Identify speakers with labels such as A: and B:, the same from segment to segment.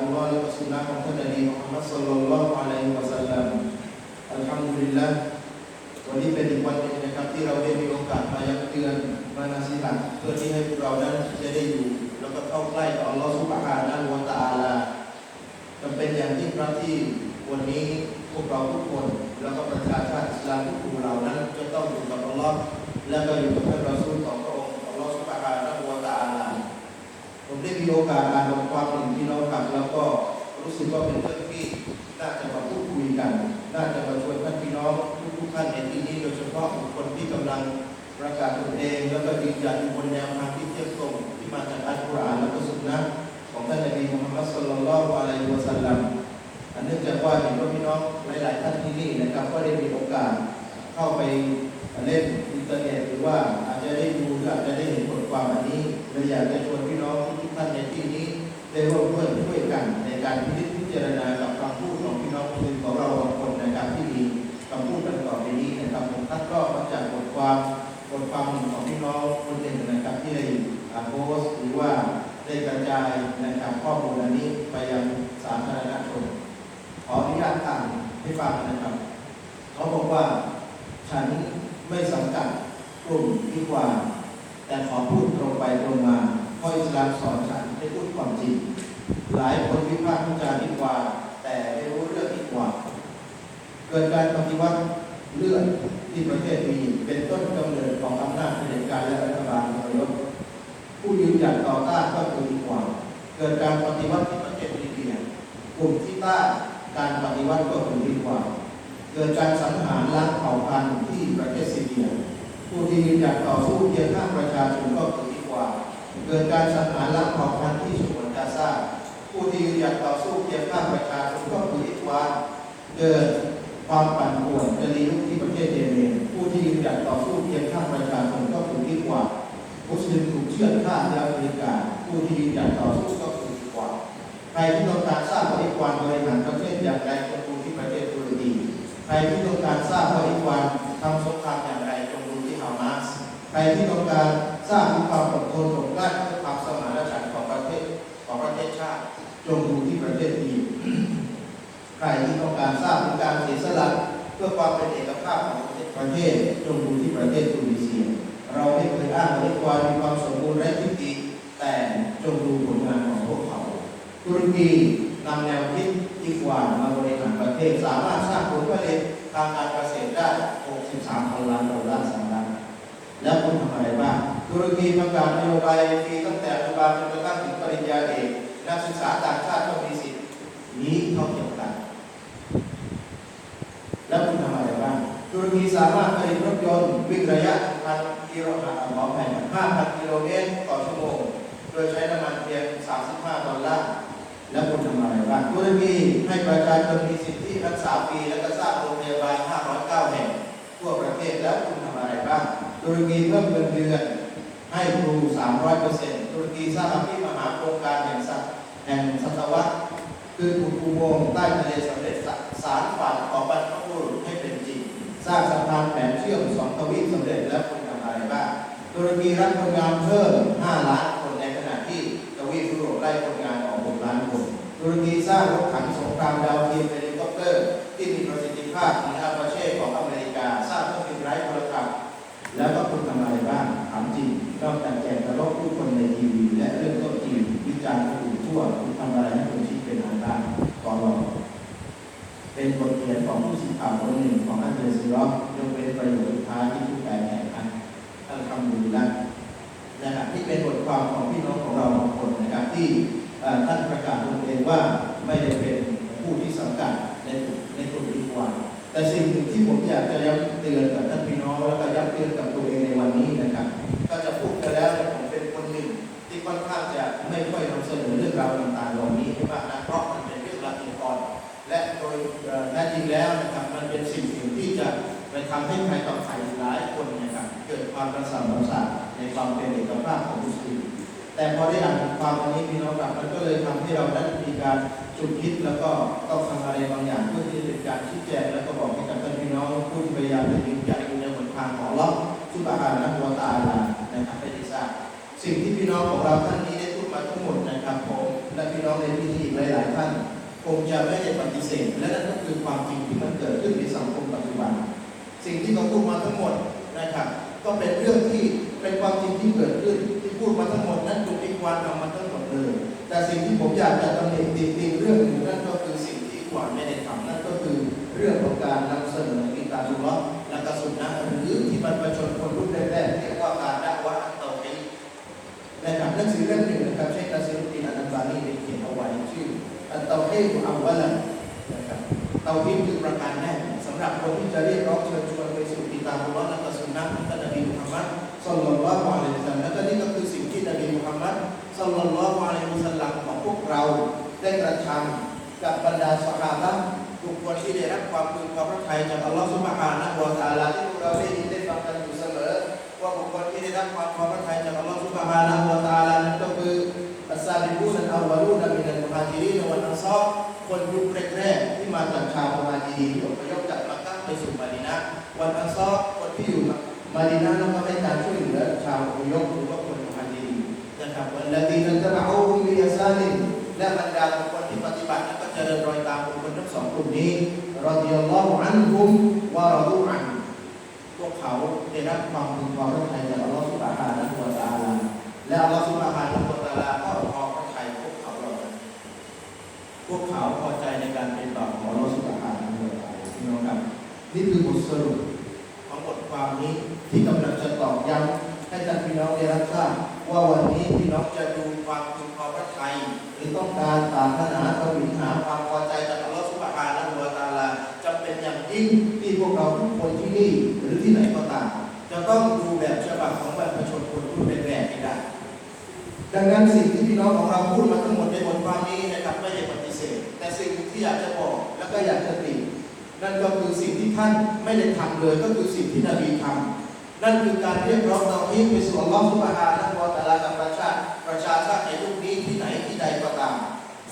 A: ลัลลอฮุอะลัยฮิวะซัลลัมอัลฮัมดุลิลละห์วันนี้เป็นอีกวันหนึ่งนะครับที่เราได้มีโอกาสมาย้ำเตือนมานาสิหัตเพื่อที่ให้พวกเรานั้นจะได้อยู่ แล้วก็เข้าใกล้ต่ออัลลอฮ์ซุบฮานะฮูวะตะอาลาจำเป็นอย่างยิ่งครับที่วันนี้พวกเราทุกคน แล้วก็ประชาชาติอิสลามทุกกลุ่มเรานั้นจะต้องอยู่กับอัลลอฮ์และก็อยู่กับท่านรอซูล ได้มีโอกาสอ่านบทความหนึ่งพี่น้องครับแล้วก็รู้สึกว่าเป็นเรื่องที่น่าจะมาพูดคุยกัน น่าจะมาชวนท่านพี่น้องทุกท่านในที่นี้โดยเฉพาะบุคคลที่กำลังประกาศตนเอง แล้วก็ยืนยันบนแนวทางที่เที่ยงตรงที่มาจากอัลกุรอานและก็สุนนะของท่านนบีมุฮัมมัดศ็อลลัลลอฮุอะลัยฮิวะซัลลัมอันเนื่องจากว่าเห็นว่าพี่น้องหลาย ๆ ท่านที่นี่นะครับก็ได้มีโอกาสเข้าไปเล่นอินเทอร์เน็ตหรือว่าอาจจะได้ดูหรืออาจจะได้เห็นบทความอันนี้เลยอยากจะชวนพี่น้อง ท่านในที่นี้ได้ร่วมด้วยช่วยกันในการพิจารณากับคำพูดของพี่น้องคนของเราบางคนในะครับที่มีคำพูดดังต่อไปนี้นะครับผมคัดลอกมาจากบทความบทความหนึ่งของพี่น้องคนหนึ่งนะครับที่ได้อ่าโพสต์หรือว่าได้กระจายนะครับข้อมูลอันนี้ไปยังสาธารณชนขออนุญาตอ่านให้ฟังนะครับ เขาบอกว่าฉันไม่สังกัดกลุ่มที่กว่า แต่ขอพูดตรงไปตรงมา เพราะอิสลามสอนฉันให้พูดความจริง หลายคนวิพากษ์วิจารณ์ดีกว่า แต่ไม่รู้เรื่องดีกว่า เกิดการปฏิวัติเลือดที่ประเทศมีเป็นต้นกำเนิดของอำนาจเผด็จการและรัฐบาลทรยศผู้ยืนหยัดต่อต้านก็คือดีกว่า เกิดการปฏิวัติที่ประเทศลิเบียกลุ่มที่ต้านการปฏิวัติก็คือดีกว่า เกิดการสังหารล้างเผ่าพันธุ์ที่ประเทศซีเรียผู้ที่ยืนหยัดต่อสู้เพียงข้างประชาชนก็คือ เกิดการสังหารล้างเผ่าพันธุ์ที่ฉนวนกาซาผู้ที่ยืนหยัดต่อสู้เพียงข้างประชาชนก็คือดีกว่าเกิดความปั่นป่วนจะรีลุกที่ประเทศเยเมนผู้ที่ยืนหยัดต่อสู้เพียงข้างประชาชนก็คือดีกว่ามุสลิมถูกเชื่อดฆ่าที่แอฟริกาผู้ที่ยืนหยัดต่อสู้ก็คือดีกว่าใครที่ต้องการสร้างบริวารบริหารประเทศอย่างไรจงดูที่ประเทศตุรกีใครที่ต้องการสร้างบริวารทำสงครามอย่างไรจงดูที่ฮามาสใครที่ต้องการ สร้างความอดทนอดกลั้นความสมานฉันท์ของประเทศของประเทศชาติจงดูที่ประเทศอียิปต์ใครที่ต้องการสร้างการเสียสละเพื่อความเป็นเอกภาพของประเทศจงดูที่ประเทศตุนิเซีย เราไม่เคยอ้างบริวารมีความสมบูรณ์และทิฏฐิแต่จงดูผลงานของพวกเขาตุรกีนำแนวคิดที่กว่ามาบริหารประเทศสามารถสร้างผลผลิตทางการเกษตรได้ ตุรกีประกาศนโยบายฟรีตั้งแต่อนุบาลจนกระทั่งถึงปริญญาเอกนักศึกษาต่างชาติก็มีสิทธิ์นี้เท่าเทียมกัน แล้วคุณทำอะไรบ้างตุรกีสามารถผลิตรถยนต์วิ่งระยะพันกิโลเมตรขอแผ่น5,000กิโลเมตรต่อชั่วโมง โดยใช้น้ำมันเพียง 35 ดอลลาร์แล้วคุณทำอะไรบ้างตุรกีให้ประชาชนมีสิทธิรักษาฟรีและก็สร้างโรงพยาบาล509แห่งทั่วประเทศแล้วคุณทำอะไรบ้างตุรกีเพิ่มเงินเดือน ให้ครู 300%ตุรกีสร้างอภิมหาโครงการแห่งสัตแห่งศตวรรษคือขุดอุโมงค์ใต้ทะเลสำเร็จสารฝันของบรรพบุรุษให้เป็นจริง สร้างสะพานแผนเชื่อมสองทวีปสำเร็จแล้วคุณทำอะไรบ้างตุรกีรับคนงานเพิ่ม 5 ล้านคนในขณะที่ทวีปยุโรปไล่คนงานออก 6 ล้านคนตุรกีสร้างรถถังสงครามดาวเทียมเฮลิคอปเตอร์ที่มีประสิทธิภาพเหมือนอาปาเช ชั่วคุณทำอะไรให้คุณคิดเป็นอันตรายตอนรอเป็นบทเรียนของผู้สื่อข่าวคนหนึ่งของอันเดอร์ซิลล์ยกเป็นประโยชน์ท้ายที่ทุกแก่แห่งอันถ้าทำดีญละนะครับที่เป็นบทความของพี่น้องของเราบางคนนะครับที่ท่านประกาศตนเองว่าไม่ได้เป็นผู้ที่สังกัดในในกลุ่มดีกว่าแต่สิ่งหนึ่งที่ผมอยากจะย้ำเตือนกับท่านพี่น้องแล้วก็ย้ำเตือนกับตัวเองใน ได้อ่านความอันนี้พี่น้องครับมันก็เลยทำให้เราได้มีการจุดคิดแล้วก็ต้องทำอะไรบางอย่างเพื่อที่จะเป็นการชี้แจงแล้วก็บอกให้กับท่านพี่น้องผู้ที่พยายามจะยืนยันอยู่ในหนทางของลเลาะห์ซุบฮานะฮูวตาลานะครับให้ได้ทราบสิ่งที่พี่น้องของเราท่านนี้ได้พูดมาทั้งหมดนะครับผมและพี่น้องในที่นี้อีกหลาย ๆ ท่านคงจะไม่ได้ปฏิเสธและนั่นก็คือความจริงที่มันเกิดขึ้นในสังคมปัจจุบัน สิ่งที่เขาพูดมาทั้งหมดนะครับ ก็เป็นเรื่องที่เป็นความจริงที่เกิดขึ้น พูดมาทั้งหมดนั้นถูกอิควานทำมาทั้งหมดเลย แต่สิ่งที่ผมอยากจะตำหนิติติงเรื่องหนึ่งนั่นก็คือสิ่งที่อิควานไม่ได้ทำนั่นก็คือเรื่องของการนำเสนอกิตาบุลลอฮ์และกระสุนนะหรือที่บรรพชนคนรุ่นแรกๆเรียกว่าการดะวัตเตาฮีดนะครับหนังสือเล่มหนึ่งนะครับเชคนาซิรุดดีนอันบานีได้เขียนเอาไว้ชื่ออัตเตาฮีดอัลวะลันนะครับเตาฮีดคือประการแรกสำหรับคนที่จะเรียกร้องเชิญชวนไปสู่กิตาบุลลอฮ์และก็สุนนะของท่านนบีมุฮัมมัดศ็อลลัลลอฮุ ลลัลลอฮุอะลัยฮิวะซัลลัมของพวกเราได้กระทำกับบรรดาสหาบะห์บุคคลที่ได้รับความพึงความพระทัยจากอัลลอฮฺซุบฮานะฮูวะตาลาที่พวกเราได้ยินได้ฟังกันอยู่เสมอว่าบุคคลที่ได้รับความพอพระทัยจากอัลลอฮฺซุบฮานะฮูวะตาลานั้นก็คืออัสซาบิกูนอัลอาวะลูนมินัลมุฮาจิรินวันอันซอคนยุคแรกๆที่มาจากชาวมาจิรินที่อพยพจากมักกะไปสู่มาดีนะวันอันซอคนที่อยู่มาดีนะแล้วก็ให้การช่วยเหลือชาวอพยพหรือว่า นะครับวันละดีนั้นตะบะอูฮุมบิอิซาลินและบรรดาบุคคลที่ปฏิบัตินั้นก็เจะเดินรอยตามบุคคลทั้งสองกลุ่มนี้รอฎิยัลลอฮุอันฮุมวะรอฎูอันพวกเขาได้รับความพึงพอพระทัยจากอัลลอฮฺสุบฮานะฮูวะตะอาลาและอัลลอฮฺสุบฮานะฮูวะตะอาลาก็พอพระทัยพวกเขาเหล่านั้นพวกเขาพอใจในการเป็นต่อของอัลลอฮฺสุบฮานะฮูวะตะอาลาพี่น้องครับนี่คือบทสรุปของบทความนี้ที่กำลังจะตอกย้ำให้ท่านพี่น้องได้รับทราบ ว่าวันนี้พี่น้องจะดูความพึงพอพระทัยหรือต้องการปรารถนาทวิหาความพอใจจากอัลลอฮฺสุบฮานะฮูวะตาลาจำเป็นอย่างยิ่งที่พวกเราทุกคนที่นี่หรือที่ไหนก็ตามจะต้องดูแบบฉบับของบรรพชนคนรุ่นแรกๆให้ได้ดังนั้นสิ่งที่พี่น้องของเราพูดมาทั้งหมดในบทความนี้นะครับไม่ได้ปฏิเสธ แต่สิ่งที่อยากจะบอกแล้วก็อยากจะตินั่นก็คือสิ่งที่ท่านไม่ได้ทำเลยก็คือสิ่งที่นบีทำ นั่นคือการเรียกร้องเราที่ไปสู่อัลลอฮฺสุบฮานะฮูวะตะอาลากับประชาติประชาชาติในยุคนี้ที่ไหนที่ใดก็ตาม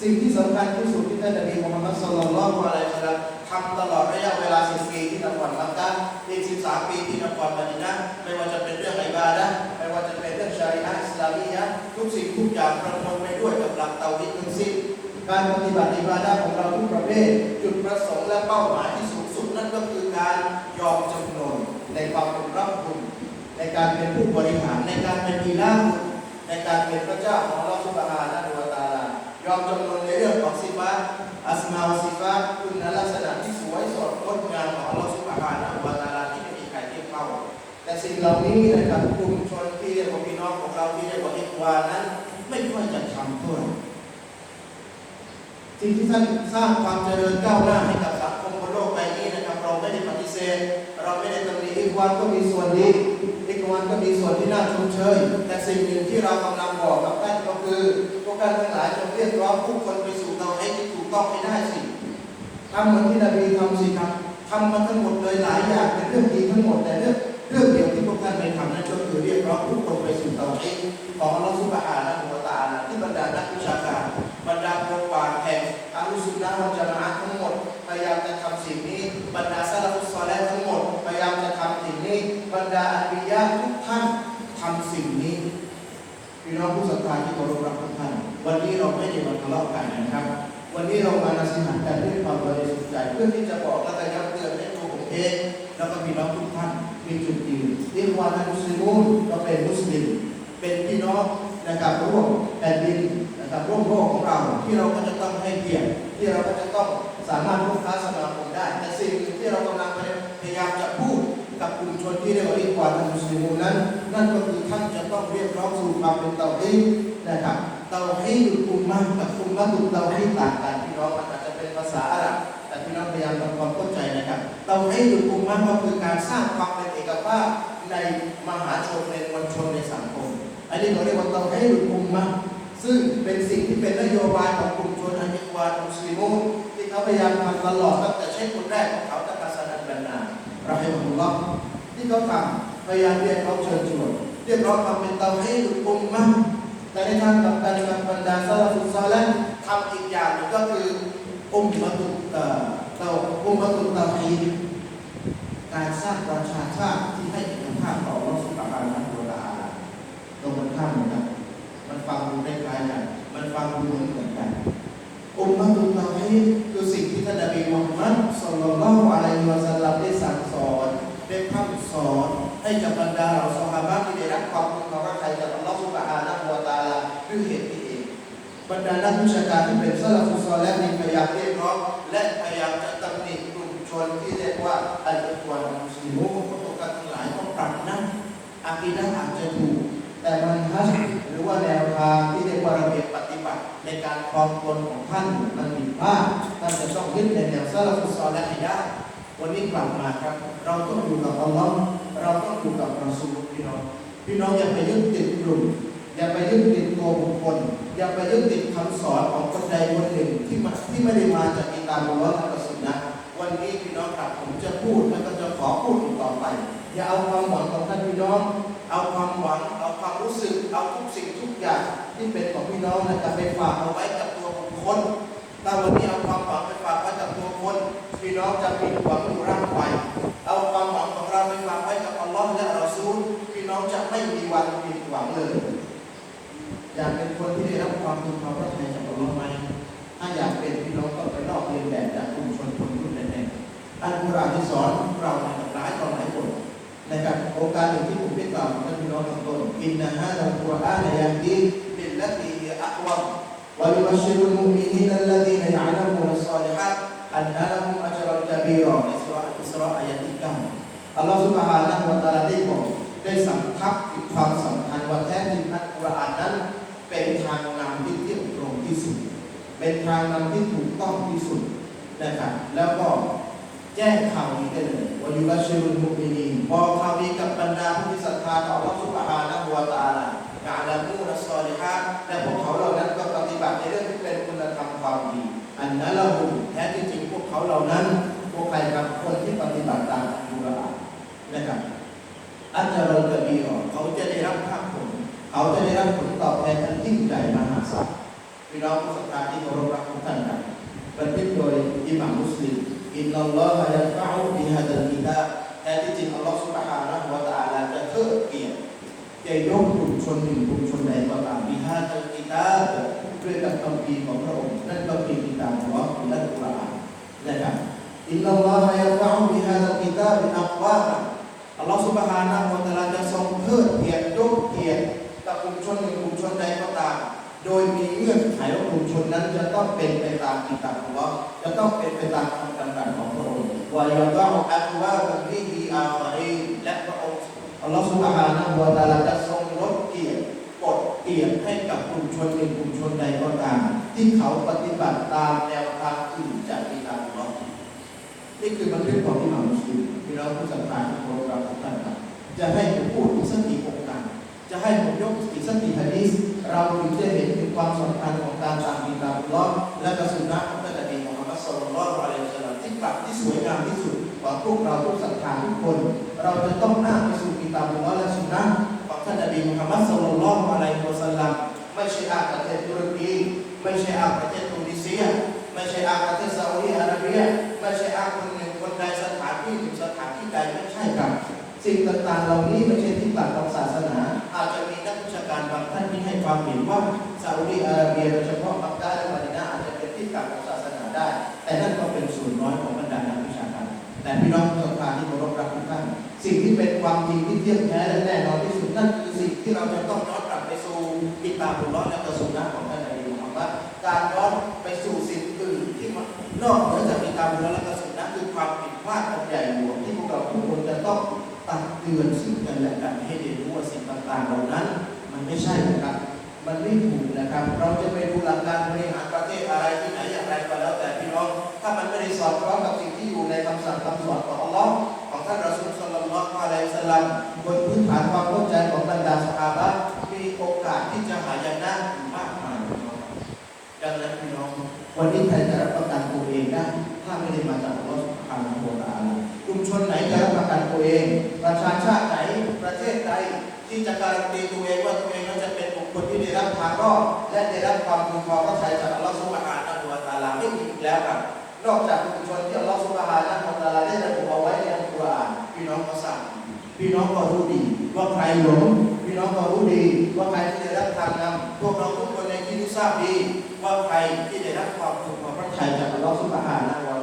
A: สิ่งที่สำคัญที่สุดที่ท่านนบีมุฮัมมัดศ็อลลัลลอฮุอะลัยฮิวะซัลลัมทำตลอดระยะเวลา 10 ปีที่นครมักกะฮ์อีก 13 ปีที่นครมะดีนะไม่ว่าจะเป็นเรื่องอิบาดะไม่ว่าจะเป็นเรื่องชาริอะอิสลามียะทุกสิ่งทุกอย่างประมวลไปด้วยกับหลักเตาฮีดทั้งสิ้นการปฏิบัติอิบาดะของเราทุกประเภทจุดประสงค์และเป้าหมายที่สูงสุดนั่นก็คือการยอมจำนนในความเป็นรับคุณ ในการเป็นผู้บริหารในการเป็นอีลาหุในการเป็นพระเจ้าของอัลลอฮฺซุบฮานะฮูวตาลายอมจำนนในเรื่องของสิฟาอัสมาวสิฟาคุณลักษณะที่สวยสดงดงามของอัลลอฮฺสุบฮานะฮูวตาลาที่ไม่มีใครเทียบเท่าแต่สิ่งเหล่านี้นะครับกลุ่มชนที่เรียกว่าพี่น้องของเราที่เรียกว่าอิควานั้น ไม่ค่อยจะทำเท่าไหร่สิ่งที่ท่านสร้างความเจริญก้าวหน้าให้กับสังคมบนโลกใบนี้นะครับ เราไม่ได้ปฏิเสธ เราไม่ได้ตำหนิอิควานก็มีส่วนดี วานก็มีส่วนที่น่าชมเชย แต่สิ่งหนึ่งที่เรากำลังบอกกับท่านก็คือพวกท่านทั้งหลายจงเรียกร้องผู้คนไปสู่เตาให้ที่ถูกต้องให้ได้สิทำเหมือนที่นบีทำสิครับทำมาทั้งหมดเลยหลายอย่างเป็นเรื่องดีทั้งหมดแต่เรื่องเรื่องเดียวที่พวกท่านไม่ทำนั่นก็คือเรียกร้องผู้คนไปสู่เตาให้ของอัลลอฮฺซุบฮานะฮูวะตะอาลาที่บรรดานักวิชาการาอันบิยะทุกท่านทำสิ่งนี้พี่น้องผู้ศรัทธาที่เคารพรักทุกท่าน วันนี้เราไม่ได้มาทะเลาะกันนะครับ วันนี้เรามานาสิหันกันด้วยความบริสุทธิ์ใจ เพื่อที่จะบอกและย้ำเตือนให้ตัวผมเองแล้วก็พี่น้องทุกท่านมีจุดยืนเรียกว่าท่านมุสลิมเราเป็นมุสลิม เป็นพี่น้องนะครับร่วมแผ่นดินนะครับร่วมโลกของเราที่เราก็จะต้องให้เกียรติที่เราก็จะต้องสามารถพูดค้าสมาคมได้แต่สิ่งหนึ่งที่เรากำลังพยายามจะพูด กับกลุ่มชนที่เรียกว่าอิควานมุสลิมูนั้น นั่นก็คือท่านจะต้องเรียกร้องสู่ความเป็นเตาฮีดนะครับเตาฮีดอุมมะกับอุมมะตุเตาฮีดต่างกันพี่น้องอาจจะเป็นภาษาอาหรับแต่พี่น้องพยายามทำความเข้าใจนะครับเตาฮีดอุมมะก็คือการสร้างความเป็นเอกภาพในมหาชนในมวลชนในสังคม อันนี้เราเรียกว่าเตาฮีดอุมมะซึ่งเป็นสิ่งที่เป็นนโยบายของกลุ่มชนอันยิควานมุสลิมูนที่เขาพยายามทำตลอดตั้งแต่เช่นคนแรกของเขา ราให้ผมรับที่เขาทำพยายามเรียกร้องเชิญชวนเรียกร้องความเป็นเตาให้ดุอุมมะแต่ในทางกับกันกับรรดาซาลาฟุซาและทำอีกอย่างหนึ่งก็คืออุมมะตุเอ่อเตาอุมมะตุเตาฮีการสร้างประชาชาติที่ให้เอกภาพต่อรัสุภาการนักโบราตรงกันข้ามกันมันฟังดูคล้ายๆกันมันฟังดูเหมือนกันอุมมะตุเตาฮีคือสิ่งที่ท่านนบีมุฮัมมัดศ็อลลัลลอฮุอะลัยฮิวะซัลลัมได้สั่งสอน ได้พร่ำสอน ให้กับบรรดาเราสหายที่ได้รับความคุ้มครองใครจากอัลลอฮฺสุบฮานะฮูวะตาลาด้วยเหตุนี้เองบรรดานักวิชาการที่เป็นซาลาฟุซอลและมีพยายามเรียกร้องและพยายามจะตำหนิกลุ่มชนที่เรียกว่าอัลกุรอานมุสลิมุนพวกกันทั้งหลายต้องปรับนะอากีดะอาจจะถูกแต่มันฮัจหรือว่าแนวทางที่เรียกว่าระเบียบปฏิบัติในการครองตนของท่านมันผิดพลาดท่านจะต้องยึดในแนวซาลาฟุซอลและให้ได้วันนี้กลับมาครับ เราต้องอยู่กับอัลลอฮ์ เราต้องอยู่กับรอซูลพี่น้อง พี่น้องอย่าไปยึดติดกลุ่ม อย่าไปยึดติดตัวบุคคล อย่าไปยึดติดคำสอนของคนใดคนหนึ่งที่มาที่ไม่ได้มาจากอิตามุลลอฮ์และสุนนะวันนี้พี่น้องครับผมจะพูดและก็จะขอพูดต่อไป อย่าเอาความหวังของท่านพี่น้อง เอาความหวัง เอาความรู้สึก เอาทุกสิ่งทุกอย่างที่เป็นของพี่น้องนะครับไปฝากเอาไว้กับตัวบุคคลถ้าวันนี้เอาความหวังไปฝากไว้กับตัวคน พี่น้องจะผิดหวังอยู่ร่างไป เราจะไม่มีวันผิดหวังเลย อยากเป็นคนที่ได้รับความรู้ความรักในจากพระองค์ไหมถ้าอยากเป็นพี่น้องก็ไปลอกเรียนแบบจากกลุ่มชนคนรุ่นแรกท่านผู้ราที่สอนเราหลายต่อหลายคนนะครโอกาสหนึ่งที่ผมได้กล่าวท่านพี่น้องางต้นอินนะฮะเราตัวอานยังดีเป็นลัตีอักวะวะลิบัชรุลมุมินีนัลลัตีนยะลัมุลซอลิฮัตอันนะลัมุอัจรัลจาบีรอในสุรอัลอิสราอายะที่เก้าอัลลอฮฺสุบฮานะฮูวะตาลาดบอกได้สัง ทับถึงความสำคัญว่าแท้จริงอัลกุรอานนั้น เป็นทางนำที่เที่ยงตรงที่สุด เป็นทางนำที่ถูกต้องที่สุดนะครับ แล้วก็แจ้งข่าวดีได้เลยว่ายุบชิรุนมุมินีบอกข่าวดีกับบรรดาผู้ที่ศรัทธาต่อพระสุบฮานะ พี่น้องผู้ศรัทธาที่เคารพรักทุกท่านครับบันทึกโดยอิหม่ามมุสลิมอินนัลลอฮะยัฟะอุบิฮะดัลกิตาแท้ที่จริงอัลลอฮฺสุบฮานะฮูวะตะอาลาจะเทิดเกียรติจะยกกลุ่มชนหนึ่งกลุ่มชนใดก็ตามมีห้าตัลกิตาด้วยกับคำพีของพระองค์นั่นก็คือกิตาของอัลลอฮ์คืออัลกุรอานนะครับอินนัลลอฮะยัฟะอุบิฮาตัลกิตาบอัลวาอัลลอฮ์สุบฮานะฮูวะตะอาลาจะทรงเทิดเกียรติยกเกียรติกับกลุ่มชนหนึ่งกลุ่มชนใดก็ตาม โดยมีเงื่อนไขว่ากลุ่มชนนั้นจะต้องเป็นไปตามกิตาบของอัลจะต้องเป็นไปตามคำดำรัสของพระองค์วายะดะอุอัลวาบันลิฮิอาฟารีและพระองค์อัลลอฮฺสุบฮานะฮูวะตาลาจะทรงลดเกียรติกดเกียรติให้กับกลุ่มชนหนึ่งกลุ่มชนใดก็ตาม ที่เขาปฏิบัติตามแนวทางอื่นจากอิสลามอัลลอฮ์นี่คือบันทึกของอิหม่ามุสลิมที่เราผู้ศรัทธาที่เคารพรักทุกท่านจะให้ผมพูดอีกสักกี่องค์การจะให้ผมยกอีกสักกี่ฮะดีษ เราถึงจะเห็นถึงความสำคัญของการตามอิสลามลลอและกระสุนนะของท่านนบีมุฮัมมัดศ็อลลัลลอฮุอะลัยฮิวะซัลลัมที่กลับที่สวยงามที่สุดของพวกเราทุกศรัทธาทุกคน เราจะต้องอ้างไปสู่กิตาบุลลอและสุนนะของท่านนบีมุฮัมมัดศ็อลลัลอฮุอะลัยฮิวะซัลลัมไม่ใช่อ้างประเทศตุรกีไม่ใช่อ้างประเทศตุนิเซียไม่ใช่อ้างประเทศซาอุดิอาระเบียไม่ใช่อ้างคนหนึ่งคนใดสถานที่หนึ่งสถานที่ใดไม่ใช่ครับ สิ่งต่างๆเหล่านี้ไม่ใช่ที่หลักของศาสนา อาจจะมีนักวิชาการบางท่านที่ให้ความเห็นว่าซาอุดิอาระเบียโดยเฉพาะมักกะและมะดีนะห์อาจจะเป็นที่หลักของศาสนาได้ แต่นั่นก็เป็นส่วนน้อยของบรรดานักวิชาการ แต่พี่น้องศรัทธาที่เคารพรักทุกท่านสิ่งที่เป็นความจริงที่เที่ยงแท้และแน่นอนที่สุดนั่นคือสิ่งที่เราจะต้องย้อนกลับไปสู่กิตาบุลลอฮ์และกระสุนนะของท่านนบีมุฮัมว่าการย้อนไปสู่สิ่งอื่นที่นอกเหนือจากกิตาบุญและกสุนนั้นคืือนซึ่งกันและกันให้ได้รู้ว่าสิ่งต่างๆเหล่านั้น มันไม่ใช่นะครับ มันไม่ถูกนะครับ เราจะไปดูหลักการบริหารประเทศอะไรที่ไหนอย่างไรก็แล้วแต่พี่น้อง ถ้ามันไม่ได้สอดคล้องกับสิ่งที่อยู่ในคำสั่งคำสอนของอัลลอฮ์ของท่านรอซูลสุลลัลลอฮุอะลัยฮิวสลามบนพื้นฐานความเข้าใจของบรรดาสหาย การันตีตัวเองว่าตัวเองนั้นจะเป็นบุคคลที่ได้รับทางรอดและได้รับความพึงพอพระทัยจากอัลลอฮ์สุบฮานะฮูวะตะอาลาไม่มีอีกแล้วครับนอกจากกลุ่มชนที่อัลลอฮฺสุบฮานะฮูวะตะอาลาได้ระบุเอาไว้ในอัลกุรอานพี่น้องก็ทราบพี่น้องก็รู้ดีว่าใครหลงพี่น้องก็รู้ดีว่าใครที่ได้รับทางนำพวกเราทุกคนในที่นี้ทราบดีว่าใครที่ได้รับความสุขความพระทัยจากอัลลอฮฺสุบฮานะฮูวะ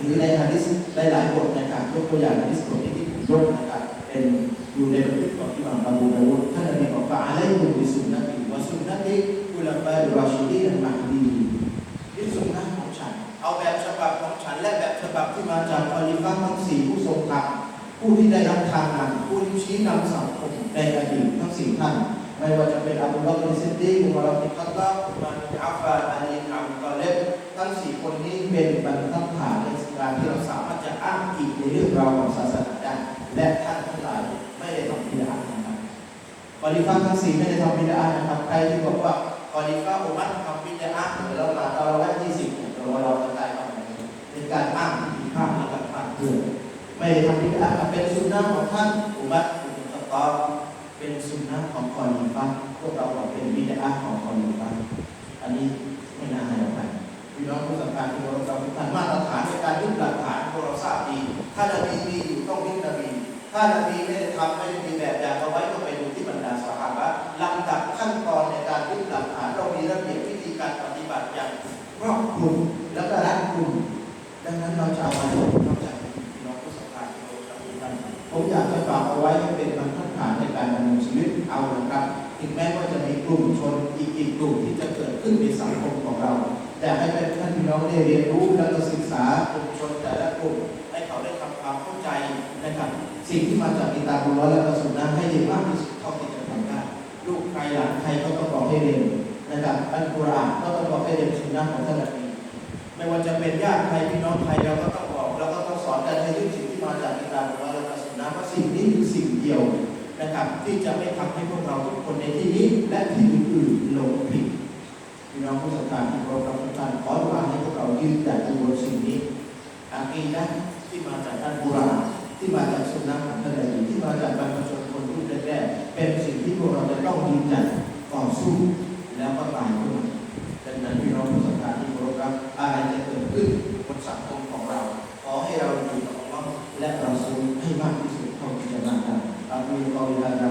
A: หรือในฮะดิษหลายๆบทนะครับยกตัวอย่างฮะดิษบทที่ที่ผมยกนะครับเป็นอยู่ในบันทึกของที่มัมอบูดาวุดท่านนบีบอกว่าอาเลกุบิสุนนตีวสุนนตีอุลาฟาอิรราชิดีนมัฮดียึดสุนนะของฉัน เอาแบบฉบับของฉัน และแบบฉบับที่มาจากคอลิฟ้าทั้งสี่ผู้ทรงธรรมผู้ที่ได้รับทางนำผู้ที่ชี้นำสังคมในอดีตทั้งสี่ท่านไม่ว่าจะเป็นอับูบักรซิดดีกอุมารบินคัตตาบอุมาบินอัฟฟานอาลีอับดุลเลบทั้งสี่คนนี้เป็นบรรทัดฐาน ที่เราสามารถจะอ้างอิงในเรื่องราวของศาสนาได้และท่านทั้งหลายไม่ได้ทำพิธีนะครับคอลิฟ้าทั้งสี่ไม่ได้ทำบิดานะครับใครที่บอกว่าคอลิฟ้าอุมัตทำบิดาเดี๋ยวเรามาตอนเราที่สิบเราเราจะตายเอาเป็นการอ้างผิดพลาดและการพลาดเพื่อไม่ได้ทำบิดาเป็นสุนนะของท่านอุมัตอุมัตตอเป็นสุนนะของคอลิฟ้าพวกเราเป็นบิดาของคอลิฟ้าอันนี้ไม่น่าให้เราไป พี่น้องผู้สังการที่เราเราทุกท่นมาตรฐานในการยึดหลักฐานพวกเราทราบดี ถ้านบีมีอยู่ต้องยึดนบี ถ้านบีไม่ได้ทำไม่ได้มีแบบอย่างเอาไว้ก็ไปดูที่บรรดาสหายลำดับขั้นตอนในการยึดหลักฐานเรามีระเบียบวิธีการปฏิบัติอย่างครอบคลุมแล้วก็รัดกุมดังนั้นเราจะเอาอะไรนอกจากพี่น้องผู้สัมภาษณ์ที่เราทำทุกท่านผมอยากจะฝากเอาไว้ให้เป็นบรรทัดฐานในการดำเนินชีวิตเอานะครับถึงแม้ว่าจะมีกลุ่มชนอีกอีกกลุ่มที่จะเกิดขึ้นในสังคมของเรา แต่ให้เป็นท่านพี่น้องได้เรียนรู้และก็ศึกษากลุ่มชนแต่ละกลุ่มให้เขาได้ทำความเข้าใจนะครับ สิ่งที่มาจากกิตาบุลลอและกระสุนนั้นให้ได้มากที่สุดเท่าที่จะทำได้ลูกใครหลานใครก็ต้องบอกให้เรียนนะครับอัลกุรอานก็ต้องบอกให้เรียนสุนนะของท่านนบีไม่ว่าจะเป็นญาติใครพี่น้องใครเราก็ต้องบอก แล้วก็ต้องสอนกันให้ยึดสิ่งที่มาจากกิตาบุลลอและกระสุนนะเพราะสิ่งนี้คือสิ่งเดียวนะครับ ที่จะไม่ทำให้พวกเราทุกคนในที่นี้และที่อื่นๆหลงผิด พี่น้องผู้ศรัทธาที่ครพรักทุกท่านขอวางให้พวกเรายืนหยัดอยู่บนสิ่งนี้อากีนะที่มาจากท่านบุราที่มาจากสุนัขท่านใดที่มาจากบรรพชนคนรุ่นแรกๆเป็นสิ่งที่พวกเราจะต้องยืนหยัดต่อสู้แล้วก็ตายด้วยดังนั้นพี่น้องผู้ศรัทธาที่เคากพรักอะไรจะเกิดขึ้นบนสังคมของเรา ขอให้เราอยู่กับเราและเราสู้ให้มากที่สุดเท่าที่จะมำกได้อามีกอลิฮารา